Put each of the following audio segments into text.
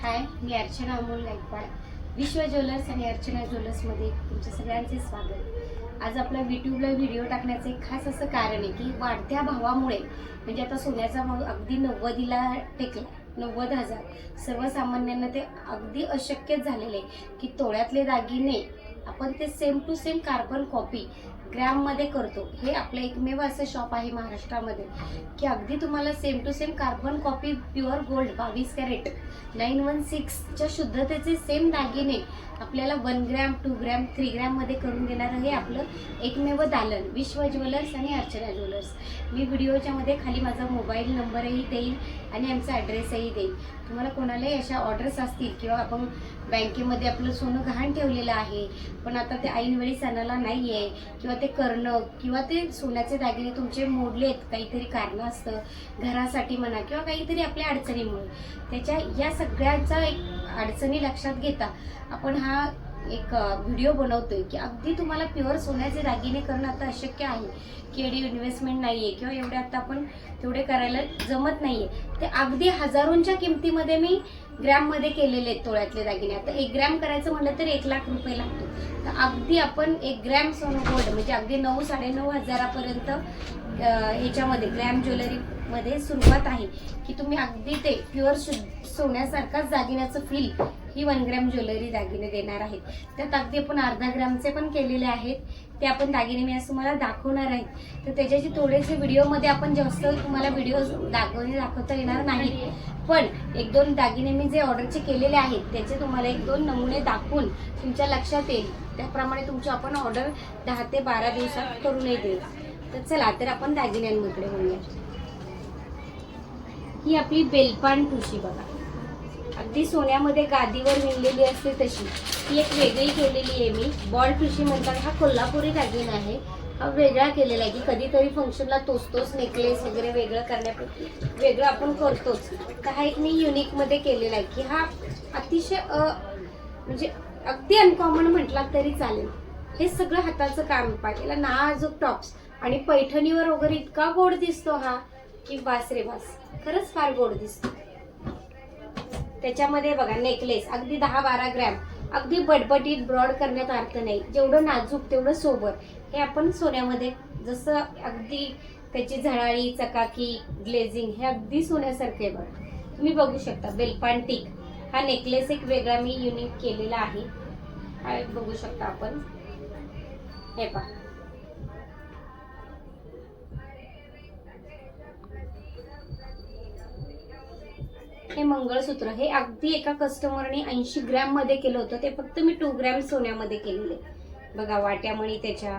हाय मी अर्चना अमोल गायकवाड. विश्व ज्वेलर्स आणि अर्चना ज्वेलर्समध्ये तुमच्या सगळ्यांचे स्वागत. आज आपला यूट्यूबला व्हिडिओ टाकण्याचं एक खास असं कारण आहे की वाढत्या भावामुळे म्हणजे आता सोन्याचा भाव अगदी नव्वदीला टेकला नव्वद हजार. सर्वसामान्यांना ते अगदी अशक्यच झालेले आहे की तोळ्यातले दागिने आपण ते same to same carbon copy ग्रॅममध्ये करतो. हे आपलं एकमेव असं शॉप आहे महाराष्ट्रामध्ये. की अगदी तुम्हाला same to same carbon copy pure gold बावीस कॅरेट नाईन वन सिक्सच्या शुद्धतेचे सेम दागिने आपल्याला one gram two gram three ग्रॅममध्ये करून देणारं हे आपलं एकमेव दालन. विश्व ज्वेलर्स आणि अर्चना ज्वेलर्स. मी व्हिडिओच्या मध्ये खाली माझा मोबाईल नंबरही देईल आणि आमचा ॲड्रेसही देईल तुम्हाला कोणालाही अशा ऑर्डर्स असतील किंवा आपण बँकेमध्ये आपलं सोनं गहाण ठेवलेलं आहे पण आता ते ऐनवेळी सणाला नाही आहे किंवा ते करणं किंवा ते सोन्याचे दागिने तुमचे मोडलेत काहीतरी कारणं असतं घरासाठी म्हणा किंवा काहीतरी आपल्या अडचणीमुळे. त्याच्या या सगळ्याचा एक अडचणी लक्षात घेता आपण हा एक व्हिडिओ बनवतोय की अगदी तुम्हाला प्युअर सोन्याचे दागिने करणं आता अशक्य आहे. की एवढी इन्व्हेस्टमेंट नाही आहे किंवा एवढे आता आपण तेवढे करायला जमत नाही आहे ते अगदी हजारोंच्या किमतीमध्ये मी ग्रॅममध्ये केलेले आहेत तोळ्यातले दागिने. आता एक ग्रॅम करायचं म्हटलं तर एक लाख रुपये लागतो. तर अगदी आपण एक ग्रॅम सोनं गोल्ड म्हणजे अगदी नऊ साडेनऊ हजारापर्यंत ह्याच्यामध्ये ग्रॅम ज्वेलरीमध्ये सुरुवात आहे की तुम्ही अगदी ते प्युअर सोन्यासारखाच दागिन्याचं फील ही वन ग्रॅम ज्वेलरी दागिने देणार आहेत. त्यात अगदी आपण अर्धा ग्रॅमचे पण केलेले आहेत. ते आपण दागिने मी आज तुम्हाला दाखवणार आहेत. तर त्याच्याचे थोडेसे व्हिडिओमध्ये आपण जास्त तुम्हाला व्हिडिओ दाखवणे दाखवता येणार नाही पण एक दोन दागिने मी जे ऑर्डरचे केलेले आहेत त्याचे तुम्हाला एक दोन नमुने दाखवून तुमच्या लक्षात येईल. त्याप्रमाणे तुमची आपण ऑर्डर दहा ते बारा दिवसात करूनही देऊ. तर चला तर आपण दागिन्यांमध्ये बोलूया ही आपली बेलपान ठुशी बघा. अगदी सोन्यामध्ये गादीवर विणलेली असते तशी. ती एक वेगळी केलेली आहे मी. बॉल फिशी म्हणतात हा कोल्हापुरी दागिना आहे. हा वेगळा केलेला आहे की कधीतरी फंक्शनला तोचतोच नेकलेस वगैरे वेगळं करण्यापेक्षा वेगळं आपण करतोच. तर हा एक मी युनिकमध्ये केलेला आहे की हा अतिशय अ, म्हणजे अगदी अनकॉमन म्हटला तरी चालेल. हे सगळं हाताचं काम पाहिजे नाजूक टॉप्स आणि पैठणीवर वगैरे इतका गोड दिसतो हा की बास रे बास खरंच फार गोड दिसतो. त्याच्यामध्ये बघा नेकलेस अगदी दहा बारा ग्रॅम अगदी बटबटीत ब्रॉड करण्यात अर्थ नाही. जेवढं नाजूक तेवढं सोबर. हे आपण सोन्यामध्ये जसं अगदी त्याची झळाळी चकाकी ग्लेझिंग हे अगदी सोन्यासारखं आहे बघा. तुम्ही बघू शकता बेलपान टिक. हा नेकलेस एक वेगळा मी युनिक केलेला आहे. हा बघू शकता आपण. हे पहा. हे मंगळसूत्र हे अगदी एका कस्टमरने ऐंशी ग्रॅममध्ये केलं होतं. ते फक्त मी टू ग्रॅम सोन्यामध्ये केलेले. बघा वाट्यामणी त्याच्या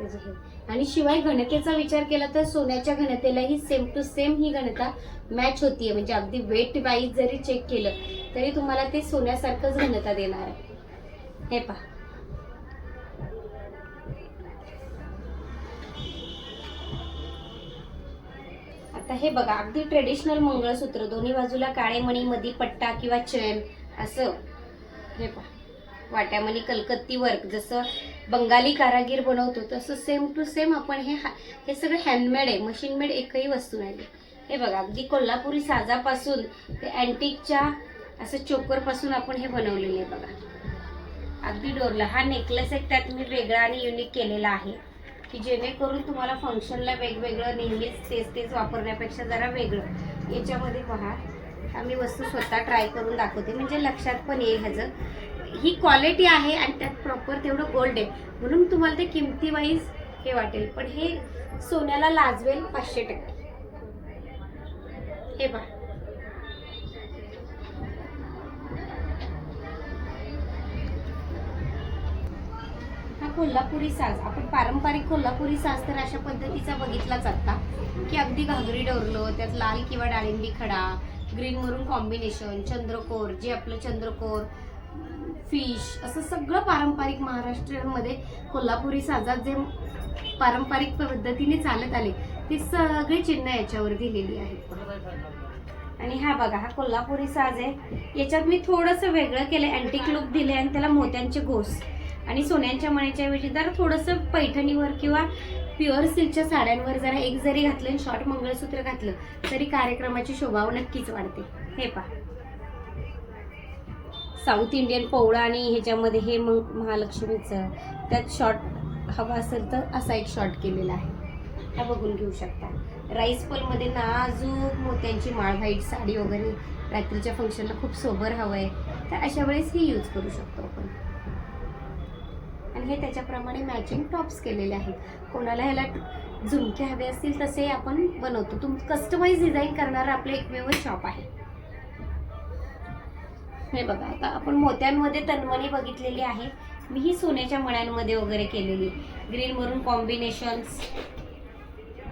हे. आणि शिवाय घनतेचा विचार केला तर सोन्याच्या घनतेलाही सेम टू सेम ही घनता मॅच होतीये. म्हणजे अगदी वेट वाईज जरी चेक केलं तरी तुम्हाला ते सोन्यासारखंच घनता देणार आहे. हे पहा. आता हे बघा अगदी ट्रेडिशनल मंगळसूत्र दोन्ही बाजूला काळे मणी मधी पट्टा किंवा चैन असं हे पहा वाट्यामणी कलकत्ती वर्क जसं बंगाली कारागीर बनवतो तसं सेम टू सेम आपण हे हा- हे सगळं हँडमेड आहे मशीन मेड एकही वस्तू नाही हे बघा अगदी कोल्हापुरी साजापासून ते अँटिकच्या असं चोकरपासून आपण हे बनवलेले आहे बघा. अगदी डोरला हा नेकलेस एक त्यात मी वेगळा आणि युनिक केलेला आहे. की जेणेकरून तुम्हाला फंक्शनला वेगवेगळं नेहमीच तेच तेच वापरण्यापेक्षा जरा वेगळं. याच्यामध्ये पहा आम्ही वस्तू स्वतः ट्राय करून दाखवते. म्हणजे लक्षात पण येईल ह्याचं. ही क्वालिटी आहे आणि त्यात प्रॉपर तेवढं गोल्ड आहे. म्हणून तुम्हाला ते किमती वाईज हे वाटेल. पण हे सोन्याला लाजवेल पाचशे टक्के. हे पहा. कोल्हापुरी साज आपण पारंपरिक कोल्हापुरी साज तर अशा पद्धतीचा बघितलाच आता. की अगदी घागरी डोरलं त्यात लाल किंवा डाळिंबी खडा ग्रीन मरून कॉम्बिनेशन चंद्रकोर जे आपलं चंद्रकोर फिश असं सगळं पारंपरिक महाराष्ट्रामध्ये कोल्हापुरी साजात जे पारंपरिक पद्धतीने चालत आले ते सगळे चिन्ह याच्यावर दिलेली आहेत. आणि हा बघा हा कोल्हापुरी साज आहे. याच्यात मी थोडंसं वेगळं केलं अँटिक लुक दिले आणि त्याला मोत्यांचे घोस. आणि सोन्यांच्या मण्याच्या ऐवजी जरा थोडंसं पैठणीवर किंवा प्युअर सिल्कच्या साड्यांवर जरा एक जरी घातलं आणि शॉर्ट मंगळसूत्र घातलं तरी कार्यक्रमाची शोभा नक्कीच वाढते. हे पहा. साऊथ इंडियन पोवळा आणि ह्याच्यामध्ये हे मग महालक्ष्मीचं त्यात शॉर्ट हवा असेल तर असा एक शॉर्ट केलेला आहे. हा बघून घेऊ शकता. राईस पलमध्ये नाजूक मोत्यांची माळ व्हाईट साडी वगैरे रात्रीच्या फंक्शनला खूप सोबर हवं आहे तर अशा वेळेस ही यूज करू शकतो. आणि हे त्याच्याप्रमाणे मॅचिंग टॉप्स केलेले आहेत. कोणाला ह्याला झुमके हवे असतील तसे आपण बनवतो. तुम कस्टमाइज डिझाईन करणारं आपलं एकमेव शॉप आहे. हे बघा आता आपण मोत्यांमध्ये तन्मणी बघितलेली आहे. मी ही सोन्याच्या मण्यांमध्ये वगैरे केलेली. ग्रीन मरून कॉम्बिनेशन्स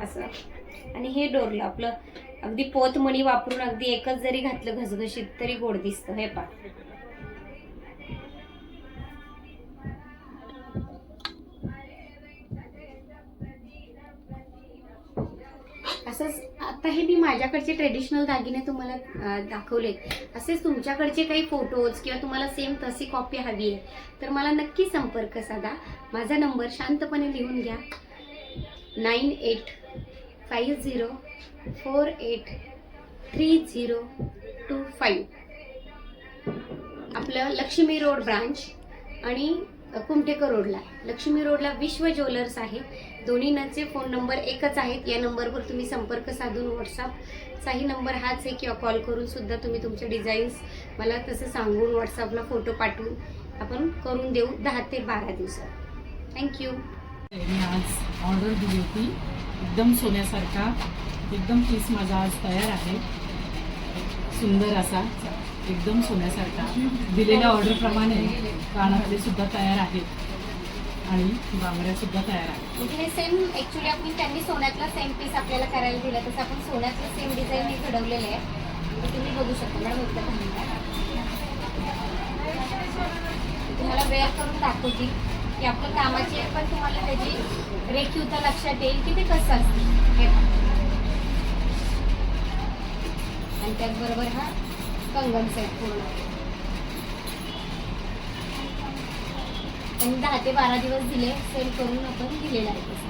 असं. आणि हे डोरलं आपलं. अगदी पोतमणी वापरून अगदी एकच जरी घातलं घसघशीत तरी गोड दिसतं. हे पा असंच आता हे मी माझ्याकडचे ट्रेडिशनल दागिने तुम्हाला दाखवले. असेच तुमच्याकडचे काही फोटोज किंवा तुम्हाला सेम तशी कॉपी हवी आहे तर मला नक्की संपर्क साधा. माझा नंबर शांतपणे लिहून घ्या. Nine eight five zero four eight three zero two five. आपलं लक्ष्मी रोड ब्रांच आणि कुमटेकर रोडला लक्ष्मी रोडला विश्व ज्वेलर्स आहे दोन्हींचे फोन नंबर एकच आहेत. या नंबरवर तुम्ही संपर्क साधून व्हॉट्सअपचाही नंबर हाच आहे किंवा कॉल करून सुद्धा तुम्ही तुमचे डिझाईन्स मला तसं सांगून व्हॉट्सअपला फोटो पाठवून आपण करून देऊ दहा ते बारा दिवसात. थँक्यू मी आज ऑर्डर दिली होती. एकदम सोन्यासारखा एकदम पीस माझा आज तयार आहे. सुंदर असा. एकदम सोन्यासारखा. दिलेल्या ऑर्डरप्रमाणे कानातले सुद्धा तयार आहेत. आणि बांगड्या सुद्धा तयार आहेत. म्हणजे हे सेम ऍक्च्युली आपण त्यांनी सोन्यातला सेम पीस आपल्याला करायला दिला तसं आपण सोन्यातलं सेम डिझाईन हे घडवलेलं आहे. तर तुम्ही बघू शकता मॅडम एकदा तुम्हाला वेअर करून दाखवते. की आपलं कामाची पण तुम्हाला त्याची रेखीवता लक्षात येईल की ते कसं असतं. हे आणि त्याचबरोबर हा कंगन सेट पूर्ण. आणि दहा ते बारा दिवस दिले सेल करून आपण दिलेला आहे